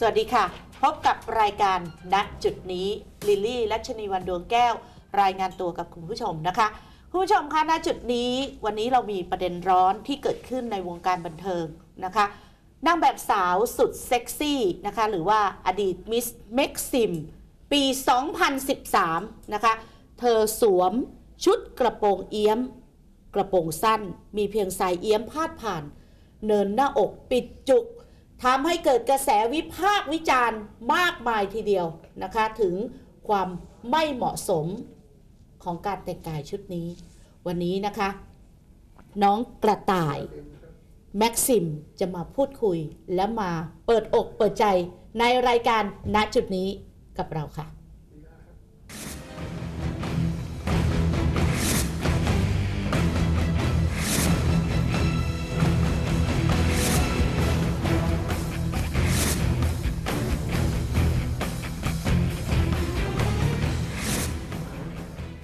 สวัสดีค่ะ พบกับรายการณจุดนี้ลิลลี่และชนีวันดวงแก้ว รายงานตัวกับคุณผู้ชมนะคะ คุณผู้ชมคะณจุดนี้วันนี้เรามีประเด็นร้อนที่เกิดขึ้นในวงการบันเทิงนะคะนางแบบสาวสุดเซ็กซี่นะคะ หรือว่าอดีตมิสเม็กซิม ปี 2013 นะคะ เธอสวมชุดกระโปรงเอี้ยม กระโปรงสั้น มีเพียงสายเอี้ยมพาดผ่าน เนินหน้าอกปิดจุก ทำให้เกิดกระแสวิพากษ์วิจารณ์มากมายทีเดียวนะคะถึงความไม่เหมาะสมของการแต่งกายชุดนี้ วันนี้นะคะ น้องกระต่าย แม็กซิมจะมาพูดคุยและมาเปิดอกเปิดใจในรายการณจุดนี้กับเราค่ะ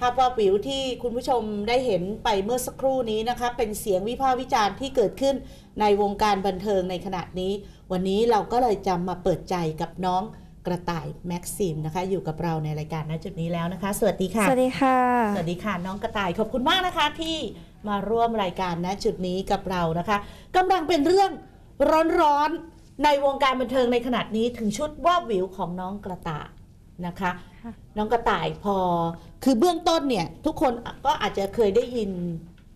าพวาดวิวที่คุณผู้ชมได้เห็นไปเมื่อสักครู่นี้นะคะเป็นเสียงวิพากษ์วิจารณ์ที่เกิดขึ้นในวงการบันเทิงในขณะนี้ วันนี้เราก็เลยจะมาเปิดใจกับน้องกระต่ายแม็กซิมนะคะ อยู่กับเราในรายการณจุดนี้แล้วนะคะ สวัสดีค่ะ สวัสดีค่ะ สวัสดีค่ะน้องกระต่ายขอบคุณมากนะคะที่มาร่วมรายการณจุดนี้กับเรานะคะกำลังเป็นเรื่องร้อนๆในวงการบันเทิงในขณะนี้ถึงชุดวาบวิวของน้องกระต่ายนะคะค่ะน้องกระต่ายพอ คือเบื้องต้นเนี่ยทุกคนก็อาจจะเคยได้ยิน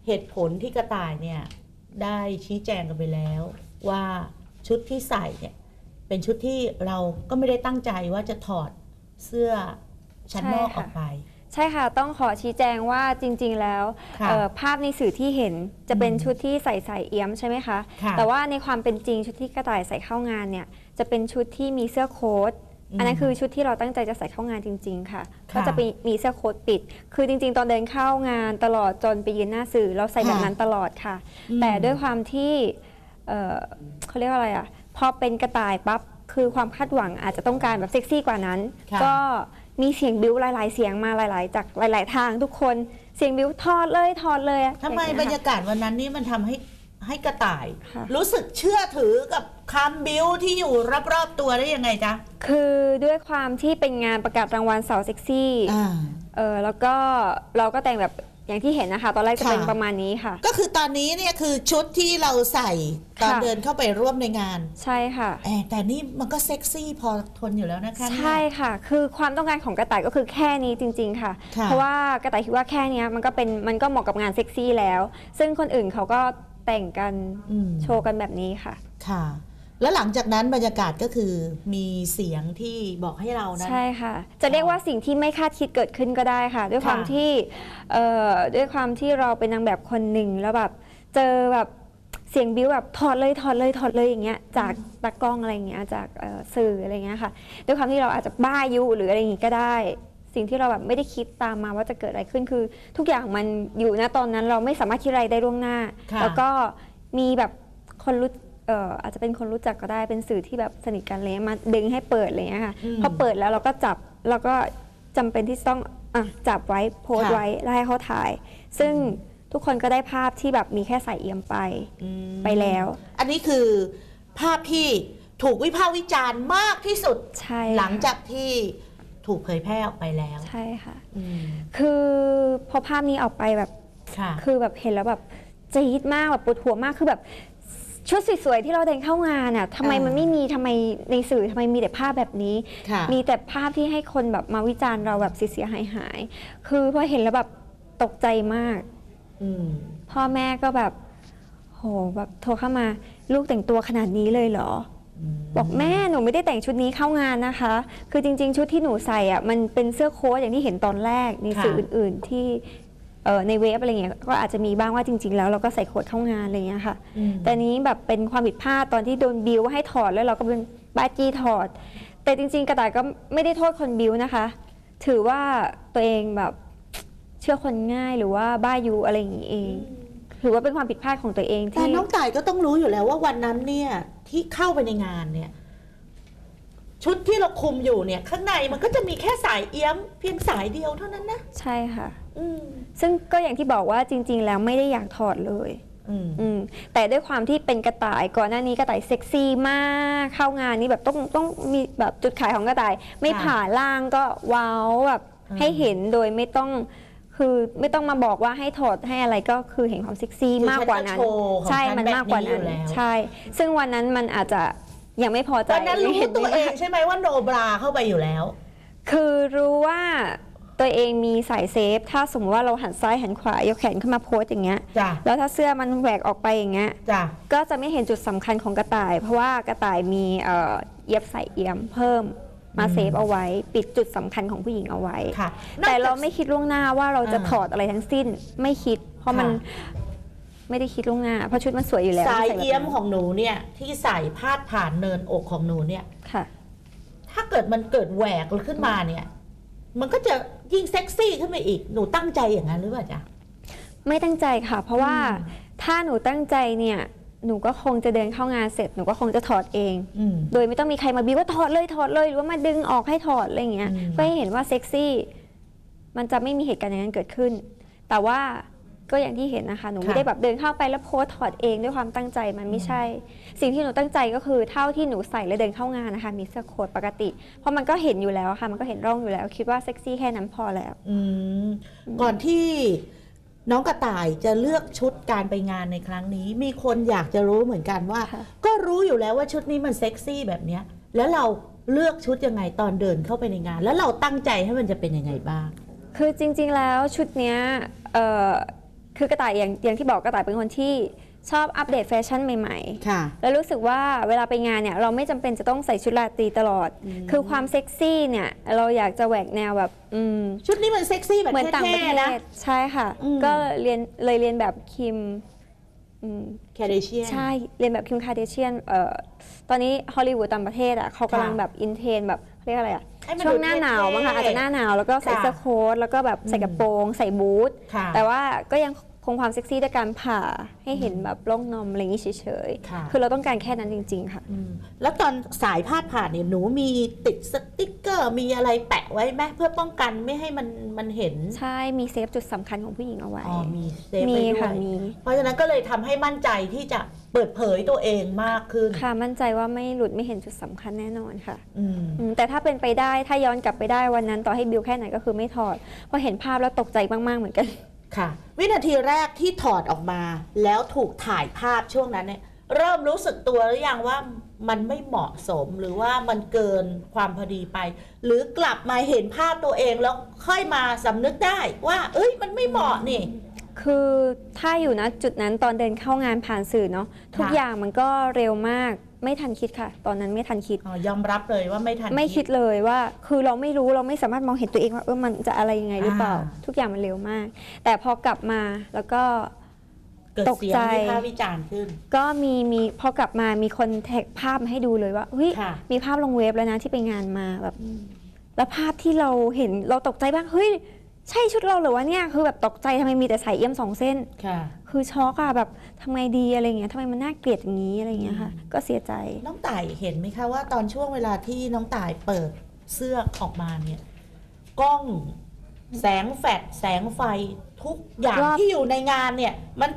เหตุผลที่กระต่ายเนี่ยได้ชี้แจงกันไปแล้ว ว่าชุดที่ใส่เนี่ยเป็นชุดที่เราก็ไม่ได้ตั้งใจว่าจะถอดเสื้อชั้นนอกใช่อค่ะอกไป ใช่ค่ะต้องขอชี้แจงว่าจริง ๆ แล้วค่ะเอ่อภาพในสื่อที่เห็นจะเป็นอืมชุดที่ใส่ใส่เอี้ยมใช่ไหมคะค่ะแต่ว่าในความเป็นจริงชุดที่กระต่ายใส่เข้างานเนี่ยจะเป็นชุดที่มีเสื้อโค้ท อืมอันนั้นคือชุดที่เราตั้งใจจะใส่เข้างานจริง ๆ ค่ะค่ะก็จะมีมีเสื้อโค้ทปิด คือจริง ๆ ตอนเดินเข้างานตลอดจนไปยืนหน้าสื่อเราใส่แบบค่ะนั้นตลอดค่ะอืมแต่ด้วยความที่เอ่อเขาเรียกว่าอะไรอะพอเป็นกระต่ายปั๊บคือความคาดหวังอาจจะต้องการแบบเซ็กซี่กว่านั้นค่ะก็มีเสียงบิ้วหลาย ๆ เสียงมาหลาย ๆ จากหลาย ๆ ทางทุกคนเสียงบิ้วถอดเลยถอดเลยทำไมอย่งบรเงี้รยยากาศวันนั้นนี่มันทำให้ให้กระต่ายค่ะรู้สึกเชื่อถือกับ คำบิวที่อยู่รอบๆตัวได้ยังไงจ๊ะ คือด้วยความที่เป็นงานประกาศรางวัลสาวเซ็กซี่อ่า เออแล้วก็เราก็แต่งแบบอย่างที่เห็นนะคะ ตอนแรกจะเป็นค่ะ ประมาณนี้ค่ะ ก็คือตอนนี้เนี่ยคือชุดที่เราใส่ตอนค่ะ เดินเข้าไปร่วมในงานใช่ค่ะแอบแต่นี่มันก็เซ็กซี่พอทนอยู่แล้วนะคะเนี่ย ใช่ค่ะ คือความต้องการของกระต่ายก็คือแค่นี้จริง ๆ ค่ะ ค่ะ เพราะว่ากระต่ายคิดว่าแค่เนี้ยมันก็เป็นมันก็เหมาะกับงานเซ็กซี่แล้ว ซึ่งคนอื่นเขาก็แต่งกันอืมโชว์กันแบบนี้ค่ะ ค่ะ แล้วหลังจากนั้นบรรยากาศก็คือมีเสียงที่บอกให้เรานะ ใช่ค่ะ จะเรียกว่าสิ่งที่ไม่คาดคิดเกิดขึ้นก็ได้ค่ะ ด้วยความค่ะที่เอ่อด้วยความที่เราเป็นนางแบบคนหนึ่งแล้วแบบเจอแบบเสียงบิ้วแบบถอดเลยถอดเลยถอดเลยอย่างเงี้ยจากตากล้องอะไรอย่างเงี้ยจากเอ่อสื่ออะไรเงี้ยค่ะ ด้วยความที่เราอาจจะบ้ายุหรืออะไรอย่างงี้ก็ได้ สิ่งที่เราแบบไม่ได้คิดตามมาว่าจะเกิดอะไรขึ้นคือ ทุกอย่างมันอยู่ณตอนนั้นเราไม่สามารถคิดอะไรได้ล่วงหน้าค่ะแล้วก็มีแบบคนรู้ เอ่ออาจจะเป็นคนรู้จักก็ได้เป็นสื่อที่แบบสนิทกันเลยมาดึงให้เปิดอะไรเงี้ยค่ะอืมพอเปิดแล้วเราก็จับแล้วก็จำเป็นที่ต้องอะจับไว้โพสต์ค่ะ ไว้แล้วให้เขาถ่าย ซึ่งทุกคนก็ได้ภาพที่แบบมีแค่สายเอี่ยมไปอืมไปแล้ว อันนี้คือภาพที่ถูกวิพากษ์วิจารณ์มากที่สุด ใช่หลังจากที่ถูกเผยแพร่ออกไปแล้วใช่ค่ะ อืมคือพอภาพนี้ออกไปแบบ ค่ะ คือแบบเห็นแล้วแบบจี๊ดมากแบบปวดหัวมากคือแบบ ชุดสวยๆที่เราเดินเข้างานอะทำไมอ่ามัมันไม่มีทำไมในสื่อทำไมมีแต่ภาพแบบนี้ ค่ะมีแต่ภาพที่ให้คนแบบมาวิจารณ์เราแบบเสียหายหายๆคือพอเห็นแล้วแบบตกใจมาก อืมพ่อแม่ก็แบบ โหแบบโทรเข้ามาลูกแต่งตัวขนาดนี้เลยเหรอ บอกแม่หนูไม่ได้แต่งชุดนี้เข้างานนะคะ คือจริง ๆ ชุดที่หนูใส่อะมันเป็นเสื้อโค้ทอย่างที่เห็นตอนแรกในค่ะสื่ออื่น ๆ ที่เอ่อ ในเว็บอะไรเงี้ยก็อาจจะมีบ้างว่าจริง ๆ แล้วเราก็ใส่โค้ทเข้างานอะไรเงี้ยค่ะอืมแต่นี้แบบเป็นความผิดพลาดตอนที่โดนบิวว่าให้ถอดแล้วเราก็เป็นบ้าจี้ถอด แต่จริง ๆ กระต่ายก็ไม่ได้โทษคนบิวนะคะ ถือว่าตัวเองแบบเชื่อคนง่ายหรือว่าบ้ายุอะไรอย่างนี้เอง ถือว่าเป็นความผิดพลาดของตัวเองแต่ที่น้องต่ายก็ต้องรู้อยู่แล้วว่าวันนั้นเนี่ยที่เข้าไปในงานเนี่ยชุดที่เราคุมอยู่เนี่ยข้างในมันก็จะมีแค่สายเอี้ยมเพียงสายเดียวเท่านั้นนะ ใช่ค่ะอืม ซึ่งก็อย่างที่บอกว่าจริง ๆ แล้วไม่ได้อยากถอดเลยออืมอืมแต่ด้วยความที่เป็นกระต่ายก่อนหน้านี้กระต่ายเซ็กซี่มากเข้างานนี่แบบต้องต้องมีแบบจุดขายของกระต่าย ไม่ค่ะผ่าล่างก็ว้าวแบบอืมให้เห็นโดยไม่ต้องคือไม่ต้องมาบอกว่าให้ถอดให้อะไรก็คือเห็นความเซ็กซี่คือมากกว่านั้นฉันจะโชว์ของใช่ฉันมันมากกว่านั้นแบบนี้อยู่แล้วใช่ ซึ่งวันนั้นมันอาจจะยังไม่พอใจตอนนั้นรู้ไม่ห็ตัวไม่เองใช่ไหมว่าโนบราเข้าไปอยู่แล้ว คือรู้ว่า ตัวเองมีสายเซฟ ถ้าสมมติว่าเราหันซ้ายหันขวายกแขนขึ้นมาโพสอย่างเงี้ยจ้ะแล้วถ้าเสื้อมันแหวกออกไปอย่างเงี้ยจ้ะก็จะไม่เห็นจุดสำคัญของกระต่าย เพราะว่ากระต่ายมีเอ่อเย็บใส่เอี่ยมเพิ่มมาอืมเซฟเอาไว้ ปิดจุดสำคัญของผู้หญิงเอาไว้ ค่ะแต่เรานอกจกไม่คิดล่วงหน้าว่าเราจะอ่าถอดอะไรทั้งสิ้นไม่คิด เพราะมันค่ะไม่ได้คิดล่วงหน้า เพราะชุดมันสวยอยู่แล้วสายใส่แบบเอี้ยมนั้นของหนูเนี่ยที่ใส่พาดผ่านเนินอกของหนูเนี่ย ค่ะ ถ้าเกิดมันเกิดแหวกขึ้นมาเนี่ย มันก็จะยิ่งเซ็กซี่ขึ้นไปอีก หนูตั้งใจอย่างนั้นหรือเปล่าจ๊ะ ไม่ตั้งใจค่ะ เพราะว่าอืมถ้าหนูตั้งใจเนี่ย หนูก็คงจะเดินเข้างานเสร็จ หนูก็คงจะถอดเอง อืม โดยไม่ต้องมีใครมาบีบว่าถอดเลยถอดเลยหรือว่ามาดึงออกให้ถอดอะไรอย่างเงี้ยอืมเพื่อให้เห็นว่าเซ็กซี่ มันจะไม่มีเหตุการณ์อย่างนั้นเกิดขึ้น แต่ว่า ก็อย่างที่เห็นนะคะ หนูไม่ได้แบบเดินเข้าไปแล้วโพสต์ถอดเองด้วยความตั้งใจมันไม่ใช่ สิ่งที่หนูตั้งใจก็คือเท่าที่หนูใส่แล้วเดินเข้างานนะคะมีเสื้อโค้ทปกติ เพราะมันก็เห็นอยู่แล้วค่ะ มันก็เห็นร่องอยู่แล้ว คิดว่าเซ็กซี่แค่นั้นพอแล้วอืมก่อนที่น้องกระต่ายจะเลือกชุดการไปงานในครั้งนี้ มีคนอยากจะรู้เหมือนกันว่าค่ะก็รู้อยู่แล้วว่าชุดนี้มันเซ็กซี่แบบเนี้ย แล้วเราเลือกชุดยังไงตอนเดินเข้าไปในงาน แล้วเราตั้งใจให้มันจะเป็นยังไงบ้าง คือจริง ๆ แล้วชุดเนี้ยเอ่อ คือกระต่ายอย่างอย่างที่บอกกระต่ายเป็นคนที่ชอบอัปเดตแฟชั่นใหม่ๆค่ะแล้วรู้สึกว่าเวลาไปงานเนี่ยเราไม่จำเป็นจะต้องใส่ชุดราตรีตลอดอืมคือความเซ็กซี่เนี่ยเราอยากจะแหวกแนวแบบอืมชุดนี้มันเซ็กซี่แบบเหมือนต่างประเทท่ๆนะ ศใช่ค่ะ อืม ก็เรียนเลยเรียนแบบคิมอืม แคเดเชียน ใช่ เรียนแบบคิมคาเดเชียนเอ่อตอนนี้ฮอลลีวูดต่างประเทศอะเขากำลังค่ะแบบอินเทรนแบบเขาเรียกอะไรอะ ให้มันช่วดูงหน้าหนาวเท่ๆมั้งคะอาจจะหน้าหนาวแล้วก็ใส่ค่ะ เสื้อโค้ทแล้วก็แบบใส่กระโปรง ใส่บูท ค่ะ แต่ว่าก็ยังค งความเซ็กซี่ด้วยการผ่าให้เห็นแบบร่องนมอะไรอย่างนี้เฉยค่ะ ๆ คือเราต้องการแค่นั้นจริง ๆ ค่ะ อืมแล้วตอนสายพาดผ่านเนี่ยหนูมีติดสติ๊กเกอร์มีอะไรแปะไว้ไหมเพื่อป้องกันไม่ให้มันมันเห็นใช่มีเซฟจุดสำคัญของผู้หญิงเอาไว้ อ๋อมีเซฟมีไว้ด้วค่ะยมีเพราะฉะนั้นก็เลยทำให้มั่นใจที่จะเปิดเผยตัวเองมากขึ้นค่ะมั่นใจว่าไม่หลุดไม่เห็นจุดสำคัญแน่นอนค่ะอืมอืมแต่ถ้าเป็นไปได้ถ้าย้อนกลับไปได้วันนั้นต่อให้บิวแค่ไหนก็คือไม่ถอดเพราะเห็นภาพแล้วตกใจมากๆเหมือนกัน ค่ะ วินาทีแรกที่ถอดออกมาแล้วถูกถ่ายภาพช่วงนั้นเนี่ยเริ่มรู้สึกตัวหรือยังว่ามันไม่เหมาะสมหรือว่ามันเกินความพอดีไป หรือกลับมาเห็นภาพตัวเองแล้วค่อยมาสำนึกได้ว่า เอ้ยมันไม่เหมาะนี่ คือถ้าอยู่นะจุดนั้นตอนเดินเข้างานผ่านสื่อเนาะทุกอย่างมันก็เร็วมาก ไม่ทันคิดค่ะ ตอนนั้นไม่ทันคิด อ๋อยอมรับเลยว่าไม่ทันไม่คิดเลยว่า คือเราไม่รู้เราไม่สามารถมองเห็นตัวเองว่าเออมันจะอะไรยังไงหรือเปล่าอ่าทุกอย่างมันเร็วมาก แต่พอกลับมาแล้วก็เกิดตกเสียงใจวิพากษ์วิจารณ์ขึ้น ก็มีมีพอกลับมามีคนแท็กภาพมาให้ดูเลยว่าเฮ้ยค่ะมีภาพลงเว็บแล้วนะที่ไปงานมาแบบ แล้วภาพที่เราเห็นเราตกใจบ้างเฮ้ยใช่ชุดเราเหรือวะเนี่ยคือแบบตกใจทำไมมีแต่สายเอี่ยมสองเส้น ค่ะคือช็อกอะแบบทำไงดีอะไรเงี้ยทำไมมันน่าเกลียดอย่างนี้อะไรเงี้ยค่ะก็เสียใจ น้องต่ายเห็นไหมคะว่าตอนช่วงเวลาที่น้องต่ายเปิดเสื้อออกมาเนี่ยกล้องแสงแฟลชแสงไฟทุกอย่างรอบ ที่อยู่ในงานเนี่ย มัน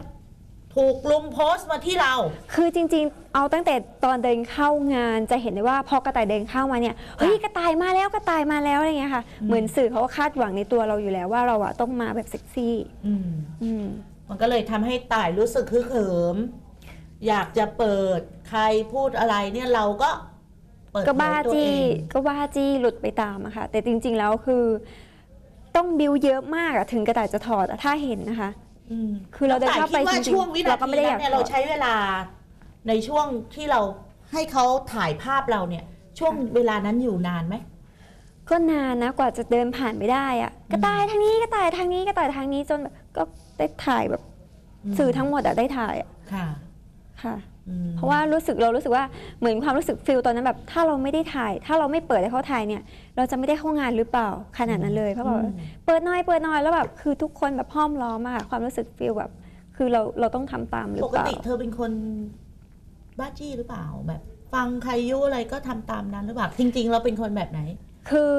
ถูกลุมโพสต์มาที่เรา คือจริงๆ เอาตั้งแต่ตอนเดินเข้างานจะเห็นได้ว่าพอกระต่ายเดินเข้ามาเนี่ยเฮ้ยกระต่ายมาแล้วกระต่ายมาแล้วอะไรเงี้ยค่ะอืมเหมือนสื่อเขาก็คาดหวังในตัวเราอยู่แล้วว่าเราอะต้องมาแบบเซ็กซี่ อืม อืม มันก็เลยทำให้ต่ายรู้สึกคึกเหิม อยากจะเปิดใครพูดอะไรเนี่ยเราก็เปิดก็บ้าเผยตัวจี้เองก็บ้าจี้หลุดไปตามอะค่ะ แต่จริงๆแล้วคือ ต้องบิวเยอะมากอะถึงกระต่ายจะถอดอะถ้าเห็นนะคะ อืมคือเราเดินเข้าไปน้องต่ยคิดว่าจริงๆช่วงวินาเราก็ทีไม่ได้อยากนั้นเนี่ยเราถอด ใช้เวลาในช่วงที่เราให้เขาถ่ายภาพเราเนี่ย ช่วงเวลานั้นอยู่นานไหม ก็นานนะกว่าจะเดินผ่านไปได้อะกระต่ายทางนี้กระต่ายทางนี้กระต่ายทางนี้จนแบบก็ ได้ถ่ายแบบมสื่อทั้งหมดอะได้ถ่ายอะค่ะ ค่ะ อืมเพราะว่ารู้สึกเรารู้สึกว่าเหมือนความรู้สึกฟิลตอนนั้นแบบ ถ้าเราไม่ได้ถ่าย ถ้าเราไม่เปิดให้เขาถ่ายเนี่ย เราจะไม่ได้เข้างานหรือเปล่าขนาดนั้นเลยเพราะแบบอืมเปิดหน้อยเปิดหน้อยแล้วแบบคือทุกคนแบบห้อมล้อมอะความรู้สึกฟิลแบบ คือเราเราต้องทำตามหรือปกเปล่าติเธอเป็นคนบ้าจี้หรือเปล่าแบบ ฟังใครยุอะไรก็ทำตามนั้นหรือเปล่าจริง ๆ เราเป็นคนแบบไหน คือ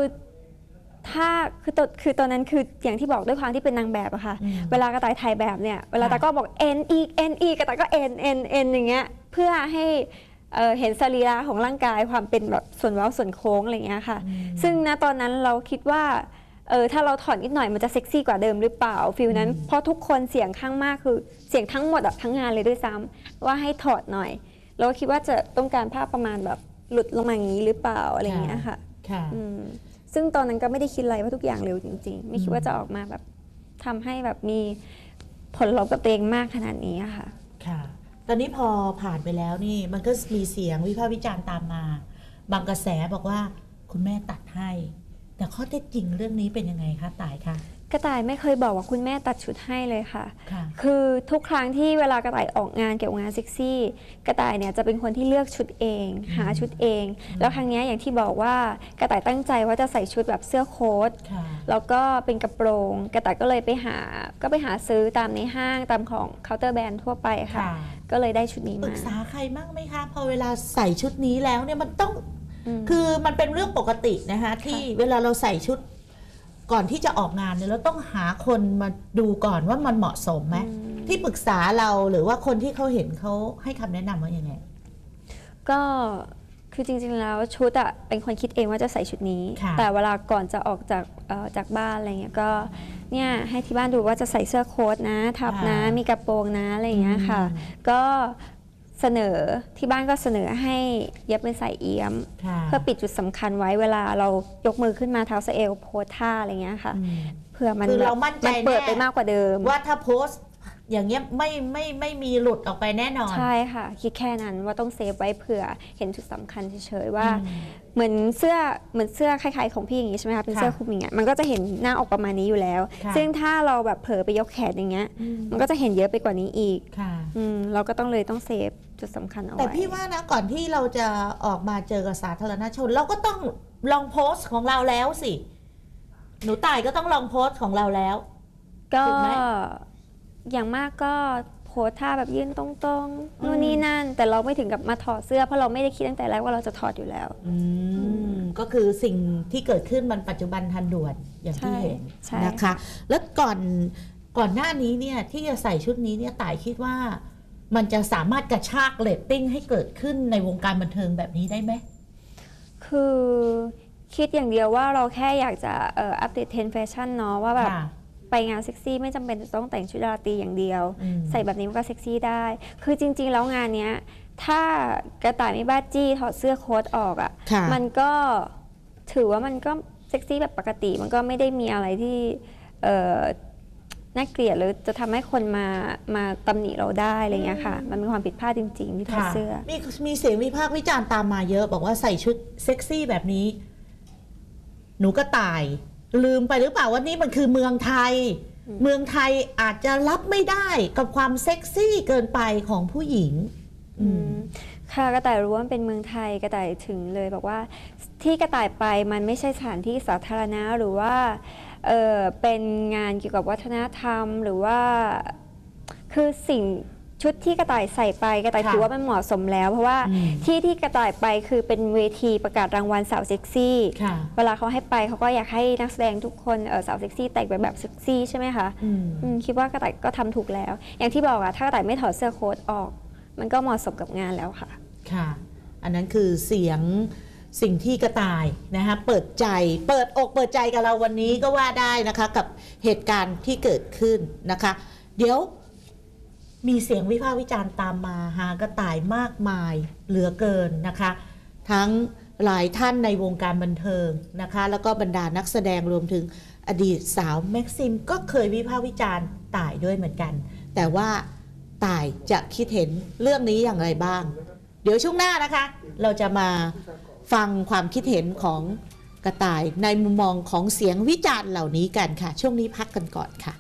ถ้าคือตอนคือตอนนั้นคืออย่างที่บอกด้วยความที่เป็นนางแบบอะค่ะ อืม เวลากระต่ายถ่ายแบบเนี่ยเวลาค่ะตาก็บอก N อีก N อีกกระต่ายก็ N N N อย่างเงี้ยเพื่อให้เอ่อเห็นสรีระของร่างกายความเป็นแบบส่วนเว้าส่วนโค้งอะไรอย่างเงี้ยค่ะ ซึ่งณตอนนั้นเราคิดว่าเออถ้าเราถอดนิดหน่อยมันจะเซ็กซี่กว่าเดิมหรือเปล่าฟิลนั้นเพราะทุกคนเสียงข้างมากคือเสียงทั้งหมดอะทั้งงานเลยด้วยซ้ำว่าให้ถอดหน่อย เราก็คิดว่าจะต้องการภาพประมาณแบบหลุดลงมาอย่างนี้หรือเปล่าอะไรอย่างเงี้ยค่ะค่ะ อืม ซึ่งตอนนั้นก็ไม่ได้คิดอะไรว่าทุกอย่างเร็วจริง ๆ ไม่คิดว่าจะออกมาแบบทำให้แบบมีผลลบกับตัวเองมากขนาดนี้อะค่ะ ค่ะ ตอนนี้พอผ่านไปแล้วนี่มันก็มีเสียงวิพากษ์วิจารณ์ตามมา บางกระแสบอกว่าคุณแม่ตัดให้ แต่ข้อเท็จจริงเรื่องนี้เป็นยังไงคะตายคะ กระต่ายไม่เคยบอกว่าคุณแม่ตัดชุดให้เลยค่ะ ค่ะคือทุกครั้งที่เวลากระต่ายออกงานเกี่ยวกับงานเซ็กซี่ กระต่ายเนี่ยจะเป็นคนที่เลือกชุดเอง หาชุดเอง แล้วครั้งเนี้ยอย่างที่บอกว่ากระต่ายตั้งใจว่าจะใส่ชุดแบบเสื้อโค้ท ค่ะ แล้วก็เป็นกระโปรง กระต่ายก็เลยไปหา ก็ไปหาซื้อตามในห้างตามของเคาน์เตอร์แบรนด์ทั่วไปค่ะ ค่ะก็เลยได้ชุดนี้ปรึมากษาใครมั่งไหมคะ พอเวลาใส่ชุดนี้แล้วเนี่ยมันต้อง ม คือมันเป็นเรื่องปกตินะคะที่เวลาเราใส่ชุด ก่อนที่จะออกงานเนี่ยเราต้องหาคนมาดูก่อนว่ามันเหมาะสมไหมอืมที่ปรึกษาเราหรือว่าคนที่เขาเห็นเขาให้คำแนะนำว่ายังไง ก็คือจริงๆแล้วชุดอะเป็นคนคิดเองว่าจะใส่ชุดนี้ ค่ะ แต่เวลาก่อนจะออกจากเอ่อจากบ้านอะไรเงี้ยก็เนี่ยให้ที่บ้านดูว่าจะใส่เสื้อโค้ทนะทับนะมีกระโปรงนะอะไรอย่างเงี้ยค่ะ ก็ เสนอที่บ้านก็เสนอให้เย็บเป็นใส่เอี้ยมค่ะเพื่อปิดจุดสำคัญไว้เวลาเรายกมือขึ้นมาเท้าสะเอวโพสท่าอะไรเงี้ยค่ะอืมเพื่อมันคือแบบเรามั่นใจมันเปิดแน่ไปมากกว่าเดิม ว่าถ้าโพสต์ อย่างเงี้ยไม่ไม่ไม่มีหลุดออกไปแน่นอน ใช่ค่ะ คิดแค่นั้นว่าต้องเซฟไว้เผื่อเห็นจุดสำคัญเฉยๆว่าอืมเหมือนเสื้อเหมือนเสื้อคล้ายๆของพี่อย่างงี้ใช่ไหมคะเป็นเสื้อค่ะคลุมอย่างเงี้ยมันก็จะเห็นหน้าออกประมาณนี้อยู่แล้วค่ะซึ่งถ้าเราแบบเผลอไปยกแขนอย่างเงี้ยอืมมันก็จะเห็นเยอะไปกว่านี้อีกค่ะอืมเราก็ต้องเลยต้องเซฟจุดสำคัญเอาไว้แต่พี่ว่านะก่อนที่เราจะออกมาเจอกับสาธารณชน เราก็ต้องลองโพสต์ของเราแล้วสิหนูตายก็ต้องลองโพสต์ของเราแล้วก็ถูกไหม อย่างมากก็โพสท่าแบบยื่นตรงอืๆมนู่นนี่นั่น แต่เราไม่ถึงกับมาถอดเสื้อเพราะเราไม่ได้คิดตั้งแต่แรกว่าเราจะถอดอยู่แล้ว อืมก็คือสิ่งที่เกิดขึ้นมันปัจจุบันทันด่วนอย่างที่ใช่เห็นใช่ นะคะ แล้วก่อนก่อนหน้านี้เนี่ยที่จะใส่ชุดนี้เนี่ยต่ายคิดว่ามันจะสามารถกระชากเรตติ้งให้เกิดขึ้นในวงการบันเทิงแบบนี้ได้ไหม คือคิดอย่างเดียวว่าเราแค่อยากจะเอ่ออัปเดตเทรนด์แฟชั่นเนาะว่าแบบ ค่ะ ไปงานเซ็กซี่ไม่จำเป็นจะต้องแต่งชุดราตรีอย่างเดียวอืมใส่แบบนี้มันก็เซ็กซี่ได้ คือจริง ๆ แล้วงานเนี้ยถ้ากระต่ายไม่บ้าจี้ถอดเสื้อโค้ทออกอะ่ะค่ะมันก็ถือว่ามันก็เซ็กซี่แบบปกติ มันก็ไม่ได้มีอะไรที่เอ่อน่าเกลียดหรือจะทำให้คนมามาตำหนิเราได้อะไรเงี้ยค่ะ มันเป็นความผิดพลาดจริง ๆ ที่ถอดค่ะเสื้อ มีมีเสียงวิพากษ์วิจารณ์ตามมาเยอะ บอกว่าใส่ชุดเซ็กซี่แบบนี้ หนูก็ตาย ลืมไปหรือเปล่าว่านี่มันคือเมืองไทยอืมเมืองไทยอาจจะรับไม่ได้กับความเซ็กซี่เกินไปของผู้หญิงอืมค่ะกระต่ายรู้ว่ามันเป็นเมืองไทยกระต่ายถึงเลยบอกว่าที่กระต่ายไปมันไม่ใช่สถานที่สาธารณะหรือว่าเออเป็นงานเกี่ยวกับวัฒนธรรมหรือว่าคือสิ่ง ชุดที่กระต่ายใส่ไปกระต่ายค่ะถือว่ามันเหมาะสมแล้ว เพราะว่าอืมที่ที่กระต่ายไปคือเป็นเวทีประกาศรางวัลสาวเซ็กซี่ค่ะเวลาเขาให้ไปเขาก็อยากให้นักแสดงทุกคนเออสาวเซ็กซี่แต่งไปแบบเซ็กซี่ใช่ไหมคะอืมอืมคิดว่ากระต่ายก็ทำถูกแล้ว อย่างที่บอกอะถ้ากระต่ายไม่ถอดเสื้อโค้ทออก มันก็เหมาะสมกับงานแล้วค่ะค่ะ อันนั้นคือเสียงสิ่งที่กระต่ายนะคะเปิดใจเปิดอกเปิดใจกับเราวันนี้ก็ว่าได้นะคะ กับเหตุการณ์ที่เกิดขึ้นนะคะ เดี๋ยว มีเสียงวิพากษ์วิจารณ์ตามมาหากระต่ายมากมายเหลือเกินนะคะ ทั้งหลายท่านในวงการบันเทิงนะคะ แล้วก็บรรดานักแสดงรวมถึงอดีตสาวแม็กซิม ก็เคยวิพากษ์วิจารณ์ต่ายด้วยเหมือนกัน แต่ว่าต่ายจะคิดเห็นเรื่องนี้อย่างไรบ้าง เดี๋ยวช่วงหน้านะคะ เราจะมาฟังความคิดเห็นของกระต่ายในมุมมองของเสียงวิจารณ์เหล่านี้กันค่ะ ช่วงนี้พักกันก่อนค่ะ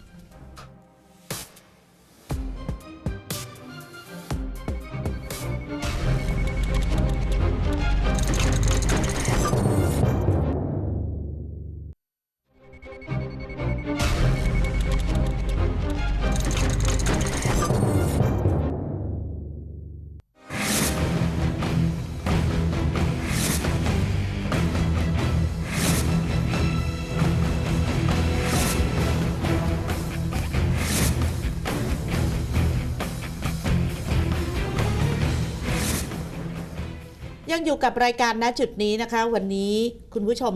ยังอยู่กับรายการณจุดนี้นะคะ วันนี้คุณผู้ชม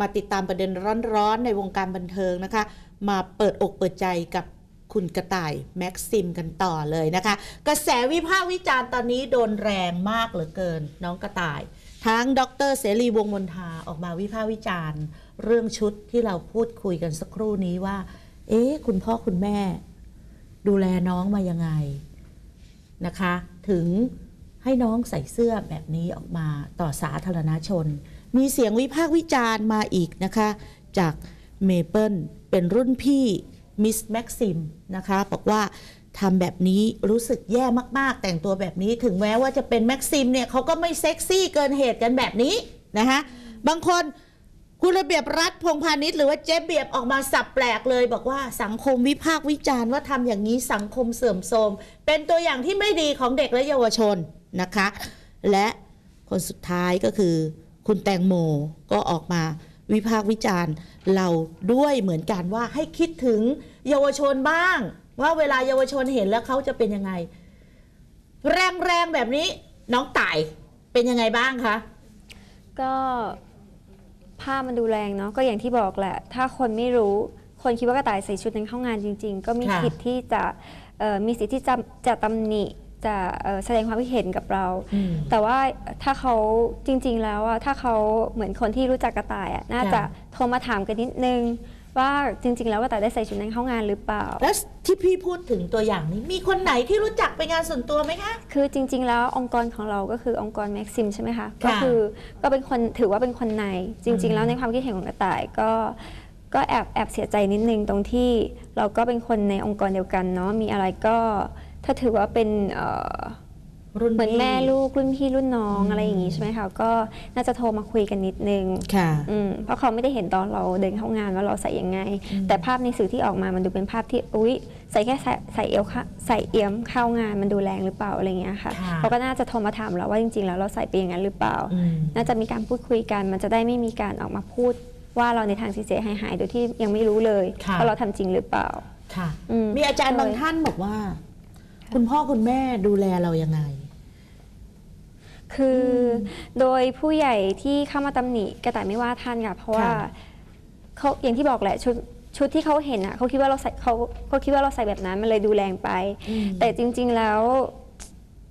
มาติดตามประเด็นร้อนๆ ในวงการบันเทิงนะคะ มาเปิดอกเปิดใจกับคุณกระต่าย แม็กซิมกันต่อเลยนะคะ กระแสวิพากษ์วิจารณ์ตอนนี้โดนแรงมากเหลือเกิน น้องกระต่าย ทั้งดรเสรีวงมนทาออกมาวิพากษ์วิจารณ์ เรื่องชุดที่เราพูดคุยกันสักครู่นี้ว่า เอ๊ะคุณพ่อคุณแม่ ดูแลน้องมายังไงนะคะ ถึง ให้น้องใส่เสื้อแบบนี้ออกมาต่อสาธารณชน มีเสียงวิพากษ์วิจารณ์มาอีกนะคะ จากเมเปิลเป็นรุ่นพี่มิสแม็กซิมนะคะบอกว่าทำแบบนี้รู้สึกแย่มากๆ แต่งตัวแบบนี้ถึงแม้ว่าจะเป็นแม็กซิมเนี่ยเขาก็ไม่เซ็กซี่เกินเหตุกันแบบนี้นะคะบางคนคุณระเบียบรัฐพงพาณิชย์หรือว่าเจ๊เบียบออกมาสับแปลกเลย บอกว่าสังคมวิพากษ์วิจารณ์ว่าทำอย่างนี้สังคมเสื่อมโทรมเป็นตัวอย่างที่ไม่ดีของเด็กและเยาวชน นะคะ และคนสุดท้ายก็คือ คุณแตงโมก็ออกมาวิพากษ์วิจารณ์เราด้วยเหมือนกันว่าให้คิดถึงเยาวชนบ้าง ว่าเวลาเยาวชนเห็นแล้วเขาจะเป็นยังไง แรงๆแบบนี้น้องต่ายเป็นยังไงบ้างคะก็ภาพมันดูแรงเนาะก็อย่างที่บอกแหละ ถ้าคนไม่รู้คนคิดว่ากระต่ายใส่ชุดนั้นเข้างานจริง ๆ ก็มีค่ะสิทธิ์ที่จะเอ่อมีสิทธิ์ที่จะจะตำหนิ จะเอ่อแสดงความคิดเห็นกับเราอืมแต่ว่าถ้าเขาจริง ๆ แล้วอะถ้าเขาเหมือนคนที่รู้จักกระต่ายอะน่าจะค่ะโทรมาถามกันนิดนึง ว่าจริง ๆ แล้วกระต่ายได้ใส่ชุดนั้นเข้างานหรือเปล่า แล้วที่พี่พูดถึงตัวอย่างนี้มีคนไหนที่รู้จักเป็นงานส่วนตัวไหมคะ คือจริง ๆ แล้วองค์กรของเราก็คือองค์กรแม็กซิมใช่ไหมคะค่ะก็คือก็เป็นคนถือว่าเป็นคนในจริง ๆ แล้วในความคิดเห็นของกระต่ายก็ก็แอบแอบเสียใจนิดนึงตรงที่เราก็เป็นคนในองค์กรเดียวกันเนาะมีอะไรก็ ถ้าถือว่าเป็นเอ่อรุ่นเหมือนพี่แม่ลูกรุ่นพี่รุ่นน้องอืมอะไรอย่างงี้ใช่ไหมคะก็น่าจะโทรมาคุยกันนิดนึงค่ะอืมเพราะเขาไม่ได้เห็นตอนเราเดินเข้างานว่าเราใส่ยังไงอืมแต่ภาพในสื่อที่ออกมามันดูเป็นภาพที่อุ๊ยใส่แค่ใส่ใส่เอวค่ะใส่เอี้ยมเข้างานมันดูแรงหรือเปล่าอะไรเงี้ยค่ะค่ะเขาก็น่าจะโทรมาถามเราว่าจริงๆ แล้วเราใส่ไปอย่างนั้นหรือเปล่าอืมน่าจะมีการพูดคุยกัน มันจะได้ไม่มีการออกมาพูดว่าเราในทางเสียหายหายๆโดยที่ยังไม่รู้เลยค่ะว่าเราทำจริงหรือเปล่าค่ะอืมมีอาจารย์เลยบางท่านบอกว่า คุณพ่อคุณแม่ดูแลเรายังไง คืออโดยผู้ใหญ่ที่เข้ามาตำหนิกระต่ายไม่ว่าท่านค่ะเพราะว่าค่ะ เขาอย่างที่บอกแหละชุดชุดที่เขาเห็นอะเขาคิดว่าเราใส่เขาเขาคิดว่าเราใส่แบบนั้นมันเลยดูแรงไป อืมแต่จริง ๆ แล้ว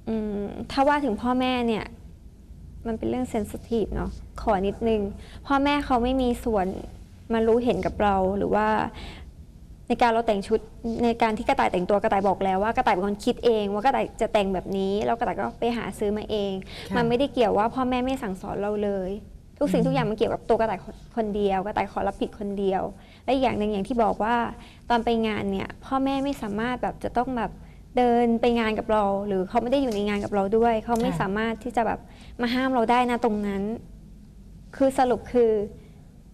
อืมถ้าว่าถึงพ่อแม่เนี่ย มันเป็นเรื่องเซนซิทีฟเนาะขอนิดนึง พ่อแม่เขาไม่มีส่วนมารู้เห็นกับเราหรือว่า ในการเราแต่งชุดในการที่กระต่ายแต่งตัวกระต่ายบอกแล้วว่ากระต่ายเป็นคนคิดเอง ว่ากระต่ายจะแต่งแบบนี้แล้วกระต่ายก็ไปหาซื้อมาเอง ค่ะมันไม่ได้เกี่ยวว่าพ่อแม่ไม่สั่งสอนเราเลย ทุกสิ่งทุกอย่างมันเกี่ยวกับตัวกระต่ายคนคนเดียว กระต่ายขอรับผิดคนเดียว และอีกอย่างหนึ่งอย่างที่บอกว่าตอนไปงานเนี่ยพ่อแม่ไม่สามารถแบบจะต้องแบบเดินไปงานกับเรา หรือเขาไม่ได้อยู่ในงานกับเราด้วย เขาไม่ค่ะ สามารถที่จะแบบมาห้ามเราได้นะตรงนั้น คือสรุปคือ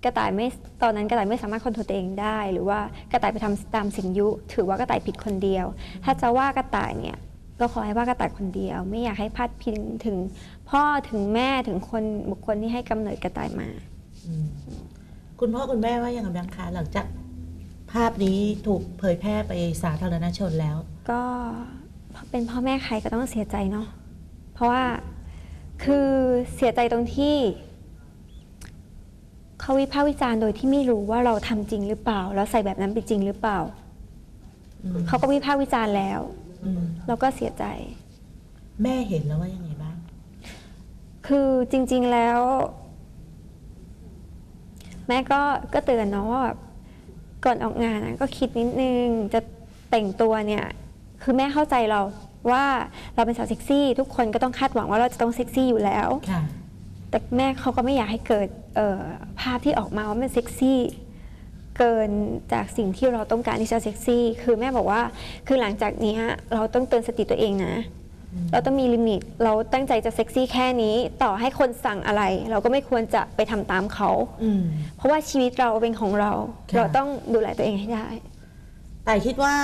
กระต่ายไม่ตอนนั้นกระต่ายไม่สามารถคอนโทรลตัวเองได้ หรือว่ากระต่ายไปทำตามสิ่งยุ ถือว่ากระต่ายผิดคนเดียว ถ้าจะว่ากระต่ายเนี่ยก็ขอให้ว่ากระต่ายคนเดียว ไม่อยากให้พาดพิงถึงพ่อถึงแม่ถึงคนบุคคลที่ให้กำเนิดกระต่ายมาอืมคุณพ่อคุณแม่ว่ายังไงบ้างคะหลังจากภาพนี้ถูกเผยแพร่ไปสาธารณชนแล้ว ก็เป็นพ่อแม่ใครก็ต้องเสียใจเนาะเพราะว่าคือเสียใจตรงที่ เขาวิพากษ์วิจารณ์โดยที่ไม่รู้ว่าเราทำจริงหรือเปล่า แล้วใส่แบบนั้นไปจริงหรือเปล่าอืมเขาก็วิพากษ์วิจารณ์แล้วอืมเราก็เสียใจ แม่เห็นแล้วว่ายังไงบ้าง คือจริง ๆแล้ว แม่ก็ก็เตือนเนาะว่าแบบก่อนออกงานอะก็คิดนิดนึงจะแต่งตัวเนี่ย คือแม่เข้าใจเราว่าเราเป็นสาวเซ็กซี่ ทุกคนก็ต้องคาดหวังว่าเราจะต้องเซ็กซี่อยู่แล้วค่ะ แต่แม่เขาก็ไม่อยากให้เกิดเอ่อภาพที่ออกมาว่ามันเซ็กซี่เกินจากสิ่งที่เราต้องการที่จะเซ็กซี่ คือแม่บอกว่าคือหลังจากเนี้ยเราต้องเตือนสติตัวเองนะอืมเราต้องมีลิมิต เราตั้งใจจะเซ็กซี่แค่นี้ ต่อให้คนสั่งอะไร เราก็ไม่ควรจะไปทำตามเขาอืมเพราะว่าชีวิตเราเป็นของเราค่ะเราต้องดูแลตัวเองให้ได้ แต่คิดว่า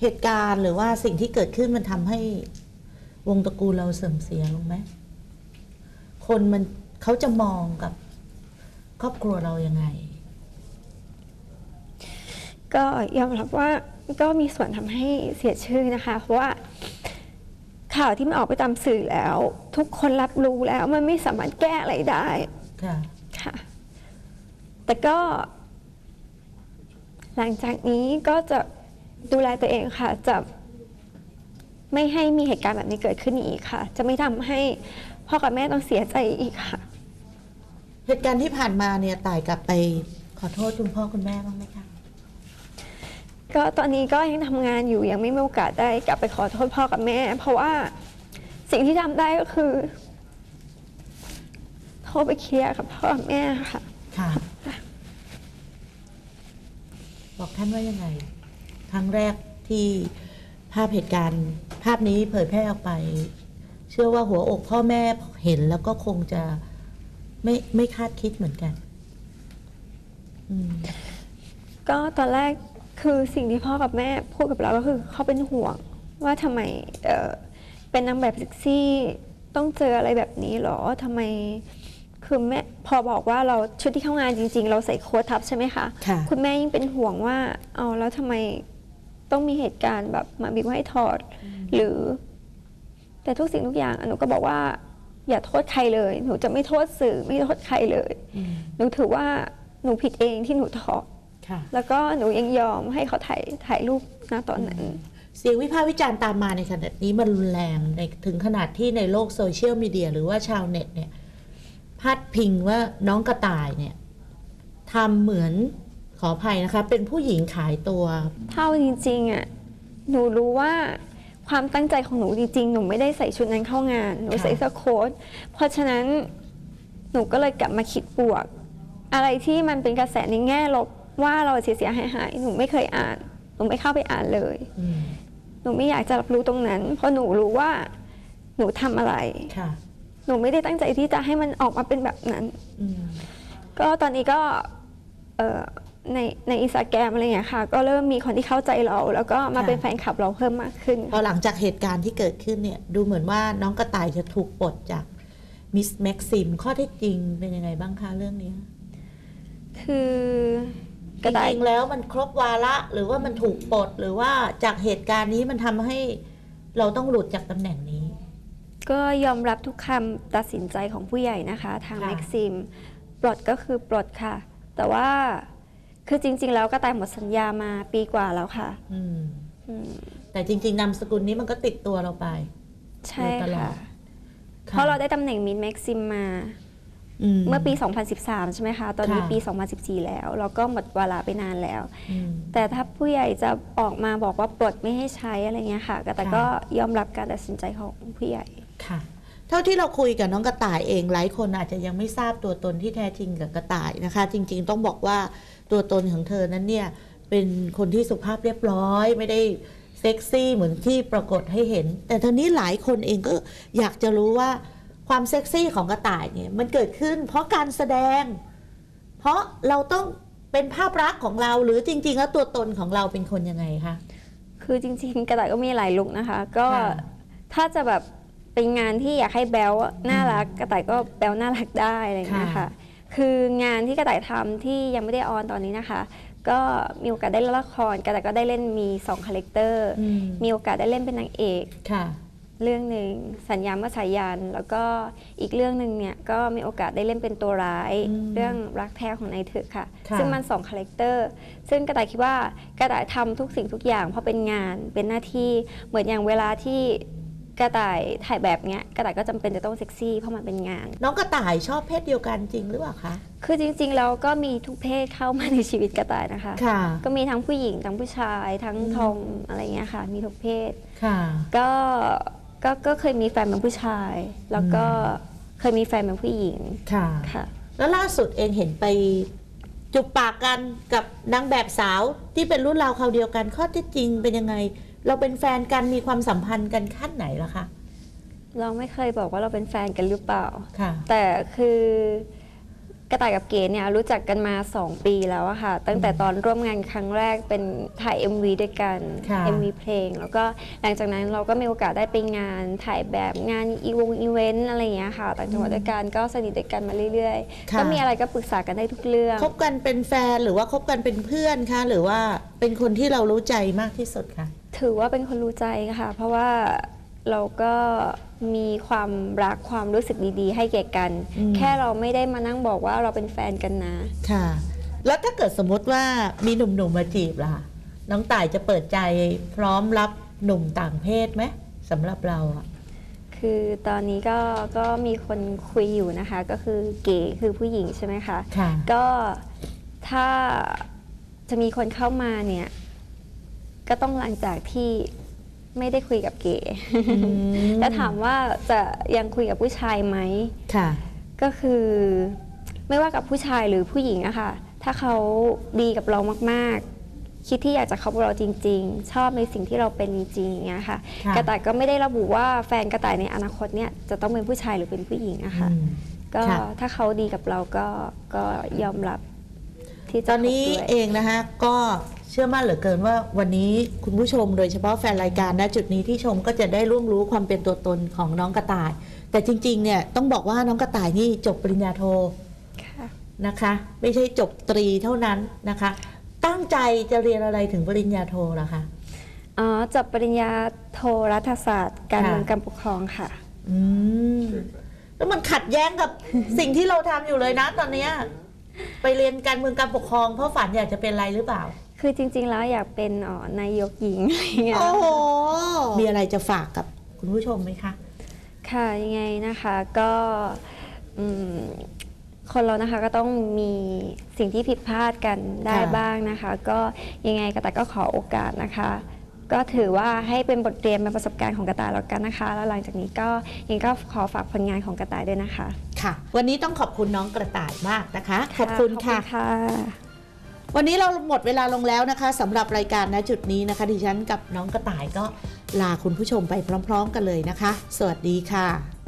เหตุการณ์หรือว่าสิ่งที่เกิดขึ้นมันทำให้วงตระกูลเราเสื่อมเสียลงไหม คนมันเขาจะมองกับครอบครัวเรายังไง ก็ยอมรับว่าก็มีส่วนทำให้เสียชื่อนะคะ เพราะว่าข่าวที่มันออกไปตามสื่อแล้ว ทุกคนรับรู้แล้วมันไม่สามารถแก้อะไรได้ ค่ะ ค่ะ แต่ก็ หลังจากนี้ก็จะดูแลตัวเองค่ะ จะไม่ให้มีเหตุการณ์แบบนี้เกิดขึ้นอีกค่ะ จะไม่ทำให้ พ่อกับแม่ต้องเสียใจอีกค่ะ เหตุการณ์ที่ผ่านมาเนี่ยตายกลับไปขอโทษคุณพ่อคุณแม่บ้างไหมคะก็ตอนนี้ก็ยังทำงานอยู่ยังไม่มีโอกาสได้กลับไปขอโทษพ่อกับแม่ เพราะว่าสิ่งที่ทำได้ก็คือโทรไปเคลียร์กับพ่อกับแม่ค่ะ ค่ะ บอกท่านว่ายังไง ครั้งแรกที่ภาพเหตุการณ์ ภาพนี้เผยแพร่ออกไป เชื่อว่าหัวอกพ่อแม่เห็นแล้วก็คงจะไม่ไม่คาดคิดเหมือนกันอืมก็ตอนแรกคือสิ่งที่พ่อกับแม่พูดกับเราก็คือเขาเป็นห่วงว่าทำไมเอ่อเป็นนางแบบเซ็กซี่ต้องเจออะไรแบบนี้หรอทำไมคือแม่พอบอกว่าเราชุดที่เข้างานจริง ๆ เราใส่โค้ททับใช่ไหมคะค่ะ คุณแม่ยิ่งเป็นห่วงว่าเอาแล้วทำไมต้องมีเหตุการณ์แบบมาบีบให้ถอด หรือ แต่ทุกสิ่งทุกอย่างหนูก็บอกว่า อย่าโทษใครเลย หนูจะไม่โทษสื่อไม่โทษใครเลยอืมหนูถือว่าหนูผิดเองที่หนูถอดค่ะแล้วก็หนูยังยอมให้เขาถ่ายถ่ายรูปนะตอนนั้น เสียงวิพากษ์วิจารณ์ตามมาในขณะนี้มันรุนแรงในถึงขนาดที่ในโลกโซเชียลมีเดียหรือว่าชาวเน็ตเนี่ยพาดพิงว่าน้องกระต่ายเนี่ยทำเหมือนขออภัยนะคะ เป็นผู้หญิงขายตัว เท่าจริงๆอะหนูรู้ว่า ความตั้งใจของหนูจริงๆ หนูไม่ได้ใส่ชุดนั้นเข้างาน หนูค่ะใส่เสื้อโค้ทเพราะฉะนั้นหนูก็เลยกลับมาคิดบวก อะไรที่มันเป็นกระแสในแง่ลบว่าเราเสียหายหายๆหนูไม่เคยอ่าน หนูไม่เข้าไปอ่านเลยอืมหนูไม่อยากจะรับรู้ตรงนั้น เพราะหนูรู้ว่าหนูทำอะไรค่ะหนูไม่ได้ตั้งใจที่จะให้มันออกมาเป็นแบบนั้นอืมก็ตอนนี้ก็เอ่อ ในในอินสตาแกรมอะไรอย่างเงี้ยค่ะ ก็เริ่มมีคนที่เข้าใจเรา แล้วก็มาค่ะ เป็นแฟนคลับเราเพิ่มมากขึ้น พอหลังจากเหตุการณ์ที่เกิดขึ้นเนี่ย ดูเหมือนว่าน้องกระต่ายจะถูกปลดจากมิสแม็กซิมข้อเท็จจริงเป็นยังไงบ้างคะเรื่องนี้คือกระต่าย จริงๆแล้วมันครบวาระหรือว่ามันถูกปลดหรือว่าจากเหตุการณ์นี้มันทำให้เราต้องหลุดจากตำแหน่งนี้ ก็ยอมรับทุกคำตัดสินใจของผู้ใหญ่นะคะ ทางค่ะ แม็กซิม ปลดก็คือปลดค่ะ แต่ว่า คือจริง ๆ แล้วกระต่ายหมดสัญญามาปีกว่าแล้วค่ะอืมอืมแต่จริง ๆนามสกุลนี้มันก็ติดตัวเราไป ใช่โดยตลอค่ะ ด เพราะเราได้ตำแหน่งมินแม็กซิมมา เมื่อปี 2013 ใช่ไหมคะ ตอนนี้ค่ะ ปี 2014 แล้ว เราก็หมดเวลาไปนานแล้ว อืม แต่ถ้าผู้ใหญ่จะออกมาบอกว่าปลดไม่ให้ใช้อะไรเงี้ยค่ะ แต่ค่ะ ก็ยอมรับการตัดสินใจของผู้ใหญ่ ค่ะ เท่าที่เราคุยกับน้องกระต่ายเองหลายคนอาจจะยังไม่ทราบตัวตนที่แท้จริงกับกระต่ายนะคะ จริง ๆ ต้องบอกว่า ตัวตนของเธอนั้นเนี่ยเป็นคนที่สุภาพเรียบร้อย ไม่ได้เซ็กซี่เหมือนที่ปรากฏให้เห็น แต่ทีนี้หลายคนเองก็อยากจะรู้ว่าความเซ็กซี่ของกระต่ายเนี่ยมันเกิดขึ้นเพราะการแสดง เพราะเราต้องเป็นภาพลักษณ์ของเราหรือจริง ๆ แล้วตัวตนของเราเป็นคนยังไงคะคือจริง ๆ กระต่ายก็มีหลายลุกนะคะ ก็ค่ะถ้าจะแบบเป็นงานที่อยากให้แบลน่ารักกระต่ายก็แบลน่ารักได้อะไรอย่างเงี้ยค่ะ ค่ะคืองานที่กระต่ายทำที่ยังไม่ได้ออนตอนนี้นะคะ ก็มีโอกาสได้เล่นละครกระต่ายก็ได้เล่นมี2คาแรคเตอร์อืมมีโอกาสได้เล่นเป็นนางเอกค่ะ เรื่องหนึ่งสัญญาเมื่อสายัน แล้วก็อีกเรื่องหนึ่งเนี่ยก็มีโอกาสได้เล่นเป็นตัวร้ายอืมเรื่องรักแท้ของนายเถือกค่ะค่ะ ซึ่งมันสองคาแรคเตอร์ซึ่งกระต่ายคิดว่ากระต่ายทำทุกสิ่งทุกอย่างเพราะเป็นงานเป็นหน้าที่เหมือนอย่างเวลาที่ กระต่ายถ่ายแบบเนี้ยกระต่ายก็จำเป็นจะต้องเซ็กซี่เพราะมันเป็นงาน น้องกระต่ายชอบเพศเดียวกันจริงหรือเปล่าคะ คือจริงๆแล้วก็มีทุกเพศเข้ามาในชีวิตกระต่ายนะคะ ค่ะ ก็มีทั้งผู้หญิงทั้งผู้ชายทั้งอืมทอมอะไรเงี้ยค่ะ มีทุกเพศ ค่ะ ก็ก็ก็เคยมีแฟนเป็นผู้ชาย แล้วก็เคยมีแฟนเป็นผู้หญิงค่ะ ค่ะ แล้วล่าสุดเองเห็นไปจุบปากกันกับนางแบบสาวที่เป็นรุ่นราวคราวเดียวกันข้อเท็จจริงเป็นยังไง เราเป็นแฟนกันมีความสัมพันธ์กันขั้นไหนล่ะคะ เราไม่เคยบอกว่าเราเป็นแฟนกันหรือเปล่า ค่ะ แต่คือกระต่ายกับเก๋เนี่ยรู้จักกันมา 2 ปีแล้วอะค่ะ ตั้งแต่ตอนร่วมงานครั้งแรกเป็นถ่าย MV ด้วยกัน ค่ะ MV เพลง แล้วก็หลังจากนั้นเราก็มีโอกาสได้ไปงานถ่ายแบบงานอีวงอีเวนต์อะไรอย่างเงี้ยค่ะต่างจังหวัดด้วยกันก็สนิทด้วยกันมาเรื่อยๆ ค่ะ ก็มีอะไรก็ปรึกษากันได้ทุกเรื่อง คบกันเป็นแฟนหรือว่าคบกันเป็นเพื่อนคะ หรือว่าเป็นคนที่เรารู้ใจมากที่สุดคะ ถือว่าเป็นคนรู้ใจค่ะ เพราะว่าเราก็มีความรักความรู้สึกดีๆ ให้แก่กันอืมแค่เราไม่ได้มานั่งบอกว่าเราเป็นแฟนกันนะ ค่ะ แล้วถ้าเกิดสมมติว่ามีหนุ่มๆมาจีบล่ะ น้องต่ายจะเปิดใจพร้อมรับหนุ่มต่างเพศไหมสำหรับเราอะคือตอนนี้ก็ก็มีคนคุยอยู่นะคะ ก็คือเก๋คือผู้หญิงใช่ไหมคะ ค่ะ ก็ถ้าจะมีคนเข้ามาเนี่ย ก็ต้องหลังจากที่ไม่ได้คุยกับเก๋มแล้วถามว่าจะยังคุยกับผู้ชายไหมค่ะ ก็คือไม่ว่ากับผู้ชายหรือผู้หญิงอะค่ะ ถ้าเขาดีกับเรามากๆ คิดที่อยากจะเข้ากับเราจริง ๆ ชอบในสิ่งที่เราเป็นจริงๆอย่างเงี้ยค่ะค่ะกระต่ายก็ไม่ได้ระบุว่าแฟนกระต่ายในอนาคตเนี่ยจะต้องเป็นผู้ชายหรือเป็นผู้หญิงอะค่ะอืมก็ค่ะถ้าเขาดีกับเราก็ก็ยอมรับ ที่ตจะอนนี้คบด้วย เองนะคะก็เชื่อมั่นเหลือเกินว่าวันนี้คุณผู้ชมโดยเฉพาะแฟนรายการณจุดนี้ที่ชมก็จะได้ร่วมรู้ความเป็นตัวตนของน้องกระต่าย แต่จริงๆเนี่ยต้องบอกว่าน้องกระต่ายนี่จบปริญญาโทค่ะ นะคะ ไม่ใช่จบตรีเท่านั้นนะคะ ตั้งใจจะเรียนอะไรถึงปริญญาโทล่ะคะ อ๋อจบปริญญาโทรัฐศาสตร์ การค่ะ เมืองการปกครองค่ะ อืมแล้วมันขัดแย้งกับ สิ่งที่เราทำอยู่เลยนะตอนเนี้ย ไปเรียนการเมืองการปกครอง เพราะฝันอยากจะเป็นอะไรหรือเปล่า คือจริง ๆ แล้วอยากเป็นอ๋อนายกหญิงอะไรเงี้ย โอ้โห มีอะไรจะฝากกับคุณผู้ชมไหมคะ ค่ะยังไงนะคะก็อืมคนเรานะคะก็ต้องมีสิ่งที่ผิดพลาดกันได้ค่ะ บ้างนะคะ ก็ยังไงกระต่ายก็ขอโอกาสนะคะ ก็ถือว่าให้เป็นบทเรียนเป็นประสบการณ์ของกระต่ายแล้วกันนะคะ แล้วหลังจากนี้ก็ยังก็ขอฝากผลงานของกระต่ายด้วยนะคะ ค่ะ วันนี้ต้องขอบคุณน้องกระต่ายมากนะคะ ขอบคุณค่ะขอบค่ะวันนี้เราหมดเวลาลงแล้วนะคะสำหรับรายการณจุดนี้นะคะ ดิฉันกับน้องกระต่ายก็ลาคุณผู้ชมไปพร้อม ๆ กันเลยนะคะ สวัสดีค่ะ